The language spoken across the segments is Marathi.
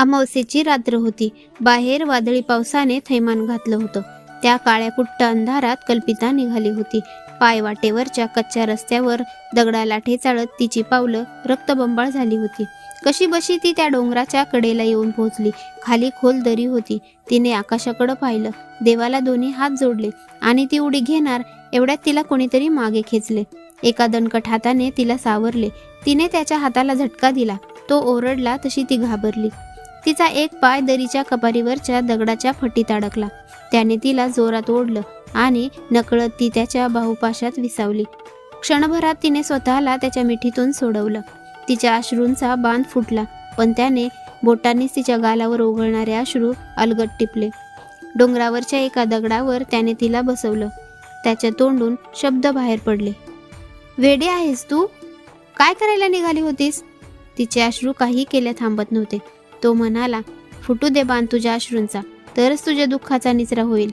अमावस्येची रात्र होती. बाहेर वादळी पावसाने थैमान घातलं होतं. त्या काळ्या कुट्ट अंधारात कल्पिता निघाली होती. पायवाटेवरच्या कच्च्या रस्त्यावर दगडाला ठेचाळत तिची पावलं रक्तबंबाळ झाली होती. कशी बशी ती त्या डोंगराच्या कडेला येऊन पोहोचली. खाली खोल दरी होती. तिने आकाशाकडं पाहिलं. देवाला दोन्ही हात जोडले. आणि ती उडी घेणार एवढ्यात तिला कोणीतरी मागे खेचले. एका दणकट हाताने तिला सावरले. तिने त्याच्या हाताला झटका दिला. तो ओरडला तशी ती घाबरली. तिचा एक पाय दरीच्या कपारीवरच्या दगडाच्या फटीत अडकला. त्याने तिला जोरात ओढलं आणि नकळत ती त्याच्या बाहुपाशात विसावली. क्षणभरात तिने स्वतःला त्याच्या मिठीतून सोडवलं. तिच्या अश्रूंचा बांध फुटला पण त्याने बोटांनीच तिच्या गालावर ओघळणारे अश्रू अलगट टिपले. डोंगरावरच्या एका दगडावर त्याने तिला बसवलं. त्याच्या तोंडून शब्द बाहेर पडले. वेडे आहेस तू? काय करायला निघाली होतीस? तिचे अश्रू काही केल्या थांबत नव्हते. तो म्हणाला फुटू दे बाण तुझ्या अश्रूंचा तरच तुझ्या दुःखाचा निचरा होईल.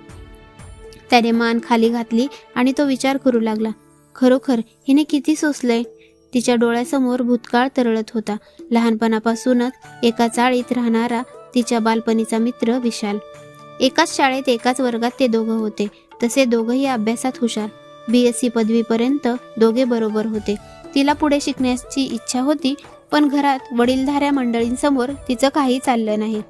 त्याने मान खाली घातली आणि तो विचार करू लागला खरोखर हिने किती सोसलंय? तिच्या डोळ्यासमोर भूतकाळ तरळत होता. लहानपणापासूनच एका चाळीत राहणारा तिच्या बालपणीचा मित्र विशाल. एकाच शाळेत एकाच वर्गात ते दोघं होते. तसे दोघंही अभ्यासात हुशार. बी एस सी पदवीपर्यंत दोघे बरोबर होते. तिला पुढे शिकण्याची इच्छा होती पण घरात वडीलधाऱ्या मंडळींसमोर तिचं काही चाललं नाही.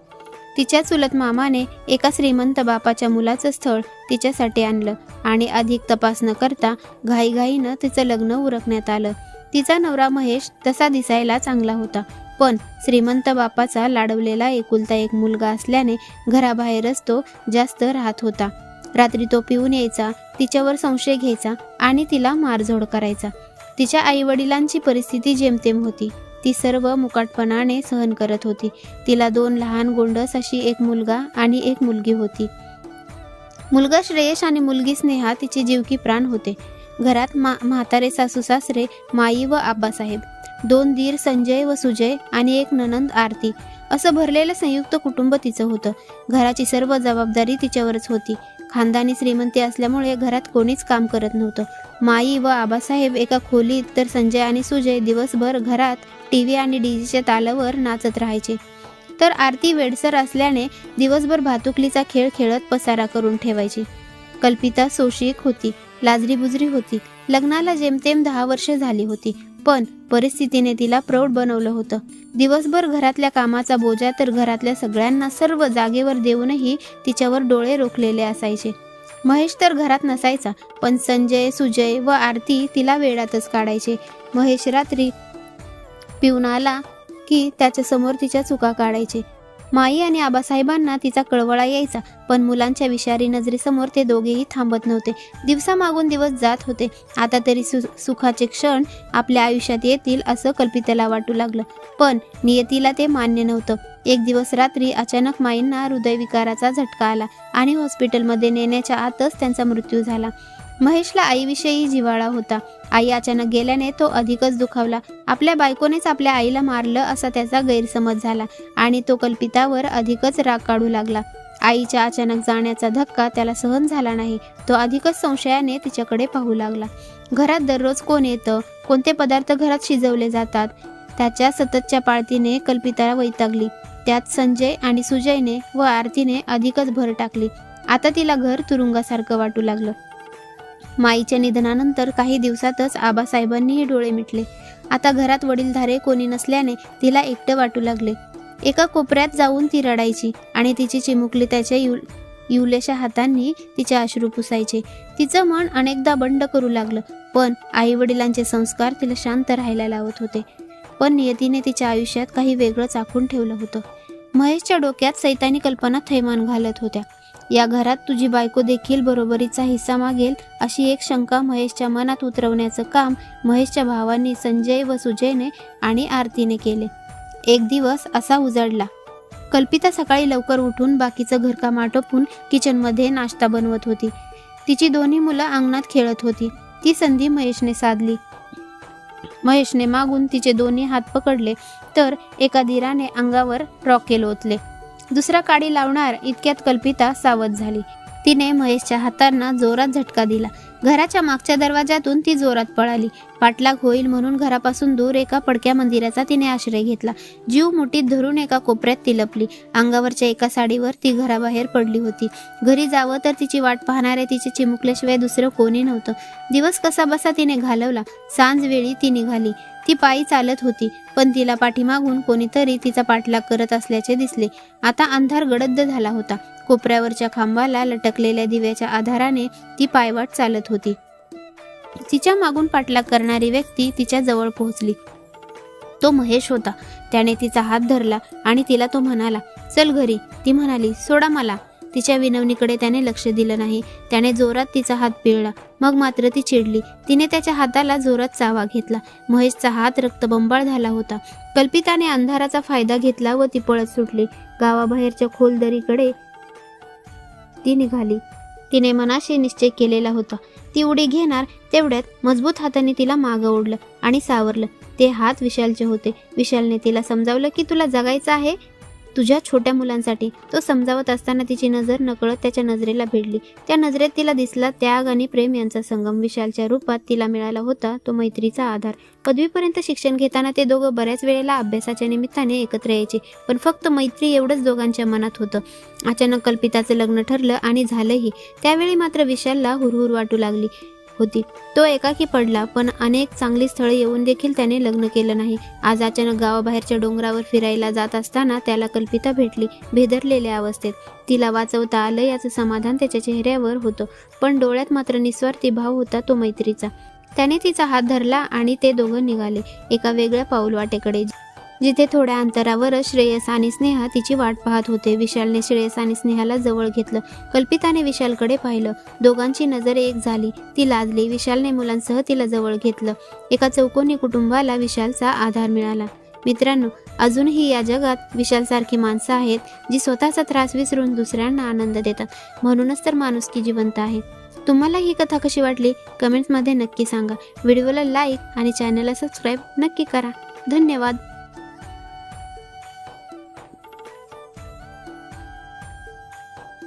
तिच्या चुलत मामाने एका श्रीमंत बापाच्या मुलाचं स्थळ तिच्यासाठी आणलं आणि अधिक तपास न करता घाईघाईनं तिचं लग्न उरकण्यात आलं. तिचा नवरा महेश तसा दिसायला चांगला होता पण श्रीमंत बापाचा लाडवलेला एकुलता एक मुलगा असल्याने घराबाहेरच तो जास्त राहत होता. रात्री तो पिऊन यायचा तिच्यावर संशय घ्यायचा आणि तिला मारझोड करायचा. तिच्या आईवडिलांची परिस्थिती जेमतेम होती. ती सर्व मुकाटपणाने सहन करत होती. तिला दोन लहान गोंडस अशी एक मुलगा आणि एक मुलगी होती. मुलगा श्रेयश आणि मुलगी स्नेहा तिची जीवकी प्राण होते. घरात मा म्हातारे सासू सासरे माई व आबासाहेब दोन दीर संजय व सुजय आणि एक ननंद आरती. असं भरलेलं संयुक्त कुटुंब तिचं होतं. घराची सर्व जबाबदारी तिच्यावरच होती. खानदानी श्रीमंती असल्यामुळे घरात कोणीच काम करत नव्हतं. माई व आबासाहेब एका खोलीत तर संजय आणि सुजय दिवसभर घरात टी व्ही आणि डीजेच्या तालावर नाचत राहायचे. तर आरती वेडसर असल्याने दिवसभर भातुकलीचा खेळ खेळत पसारा करून ठेवायची. कल्पिता सोशिक होती लाजरी बुजरी होती. लग्नाला जेमतेम दहा वर्षे झाली होती पण परिस्थितीने तिला प्रौढ बनवलं होतं. दिवसभर घरातल्या कामाचा बोजा तर घरातल्या सगळ्यांना सर्व जागेवर देऊनही तिच्यावर डोळे रोखलेले असायचे. महेश तर घरात नसायचा पण संजय सुजय व आरती तिला वेळातच काढायचे. महेश रात्री पिऊन आला की त्याच्यासमोर तिच्या चुका काढायचे. माई आणि आबासाहेबांना तिचा कळवळा यायचा पण मुलांच्या विषारी नजरेसमोर ते दोघेही थांबत नव्हते. दिवसामागून दिवस जात होते. आता तरी सु सुखाचे क्षण आपल्या आयुष्यात येतील असं कल्पितेला वाटू लागलं. पण नियतीला ते मान्य नव्हतं. एक दिवस रात्री अचानक माईंना हृदयविकाराचा झटका आला आणि हॉस्पिटलमध्ये नेण्याच्या आतच त्यांचा मृत्यू झाला. महेशला आईविषयी जिव्हाळा होता. आई अचानक गेल्याने तो अधिकच दुखावला. आपल्या बायकोनेच आपल्या आईला मारलं असा त्याचा गैरसमज झाला आणि तो कल्पितावर अधिकच राग काढू लागला. आईच्या अचानक जाण्याचा धक्का त्याला सहन झाला नाही. तो अधिकच संशयाने तिच्याकडे पाहू लागला. घरात दररोज कोण येतं? कोणते पदार्थ घरात शिजवले जातात? त्याच्या सततच्या पाळतीने कल्पिता वैतागली. त्यात संजय आणि सुजयने व आरतीने अधिकच भर टाकली. आता तिला घर तुरुंगासारखं वाटू लागलं. माईच्या निधनानंतर काही दिवसातच आबासाहेबांनीही डोळे मिटले. आता घरात वडीलधारे कोणी नसल्याने तिला एकटं वाटू लागले. एका कोपऱ्यात जाऊन ती रडायची आणि तिची चिमुकली त्याच्या यु युलेशा हातांनी तिचे अश्रू पुसायचे. तिचं मन अनेकदा बंड करू लागलं पण आई वडिलांचे संस्कार तिला शांत राहायला लावत होते. पण नियतीने तिच्या आयुष्यात काही वेगळं चाखून ठेवलं होतं. महेशच्या डोक्यात सैतानी कल्पना थैमान घालत होत्या. या घरात तुझी बायको देखील बरोबरीचा हिस्सा मागेल अशी एक शंका महेशच्या मनात उतरवण्याचं काम महेशच्या भावांनी संजय व सुजयने आणि आरतीने केले. एक दिवस असा उजाडला. कल्पिता सकाळी लवकर उठून बाकीचं घरकाम आटोपून किचनमध्ये नाश्ता बनवत होती. तिची दोन्ही मुलं अंगणात खेळत होती. ती संधी महेशने साधली. महेशने मागून तिचे दोन्ही हात पकडले तर एका धीराने अंगावर रॉकेल ओतले. दुसरा काडी लावणार इतक्यात कल्पिता सावध झाली. तिने महेशच्या हातांना जोरात झटका दिला. घराच्या मागच्या दरवाजातून ती जोरात पळाली. पाठलाग होईल म्हणून घरापासून दूर एका पडक्या मंदिराचा तिने आश्रय घेतला. जीव मुठीत धरून एका कोपऱ्यात तिलपली. अंगावरच्या एका साडीवर ती घराबाहेर पडली होती. घरी जावं तर तिची वाट पाहणाऱ्या तिचे चिमुकल्याशिवाय दुसरं कोणी नव्हतं. दिवस कसा बसा तिने घालवला. सांज वेळी ती निघाली. ती पायी चालत होती पण तिला पाठीमागून कोणीतरी तिचा पाठलाग करत असल्याचे दिसले. आता अंधार गडद्द झाला होता. कोपऱ्यावरच्या खांबाला लटकलेल्या दिव्याच्या आधाराने ती पायवाट चालत होती. तिच्या मागून पाठलाग करणारी व्यक्ती तिच्या जवळ पोहोचली. तो महेश होता. त्याने तिचा हात धरला आणि तिला तो म्हणाला चल घरी. ती म्हणाली सोडा मला. तिच्या विनवणीकडे त्याने लक्ष दिलं नाही. त्याने जोरात तिचा हात पिळला. मग मात्र ती चिडली. तिने त्याच्या हाताला जोरात चावा घेतला. महेशचा हात रक्तबंबाळ झाला होता. कल्पिताने अंधाराचा फायदा घेतला व ती पळत सुटली. गावाबाहेरच्या खोल दरीकडे ती निघाली. तिने मनाशी निश्चय केलेला होता. ती उडी घेणार तेवढ्यात मजबूत हाताने तिला मागं ओढलं आणि सावरलं. ते हात विशालचे होते. विशालने तिला समजावलं की तुला जगायचं आहे? तुझ्या छोट्या मुलांसाठी. तो समजावत असताना तिची नजर नकळत त्याच्या नजरेला भिडली. त्या नजरेत तिला दिसला त्याग आणि प्रेम यांचा संगम. विशालच्या रूपात तिला मिळाला होता तो मैत्रीचा आधार. पदवीपर्यंत शिक्षण घेताना ते दोघं बऱ्याच वेळेला अभ्यासाच्या निमित्ताने एकत्र यायचे. पण फक्त मैत्री एवढंच दोघांच्या मनात होतं. अचानक कल्पिताचं लग्न ठरलं आणि झालंही. त्यावेळी मात्र विशालला हुरहुर वाटू लागली. होती. तो एकाकी पडला पण अनेक चांगली स्थळं येऊन देखील त्याने लग्न केलं नाही. आज अचानक गावाबाहेरच्या डोंगरावर फिरायला जात असताना त्याला कल्पिता भेटली भेदरलेल्या अवस्थेत. तिला वाचवता आलं याचं समाधान त्याच्या चेहऱ्यावर होतं पण डोळ्यात मात्र निस्वार्थी भाव होता तो मैत्रीचा. त्याने तिचा हात धरला आणि ते दोघं निघाले एका वेगळ्या पाऊलवाटेकडे. जिथे थोड्या अंतरावरच श्रेयस आणि स्नेहा तिची वाट पाहत होते. विशालने श्रेयस आणि स्नेहाला जवळ घेतलं. कल्पिताने विशालकडे पाहिलं. दोघांची नजर एक झाली. ती लाजली. विशालने मुलांसह तिला जवळ घेतलं. एका चौकोनी कुटुंबाला विशालचा आधार मिळाला. मित्रांनो अजूनही या जगात विशालसारखी माणसं आहेत जी स्वतःचा त्रास विसरून दुसऱ्यांना आनंद देतात. म्हणूनच तर माणुसकी जिवंत आहे. तुम्हाला ही कथा कशी वाटली? कमेंट्समध्ये नक्की सांगा. व्हिडिओला लाईक आणि चॅनलला सबस्क्राईब नक्की करा. धन्यवाद.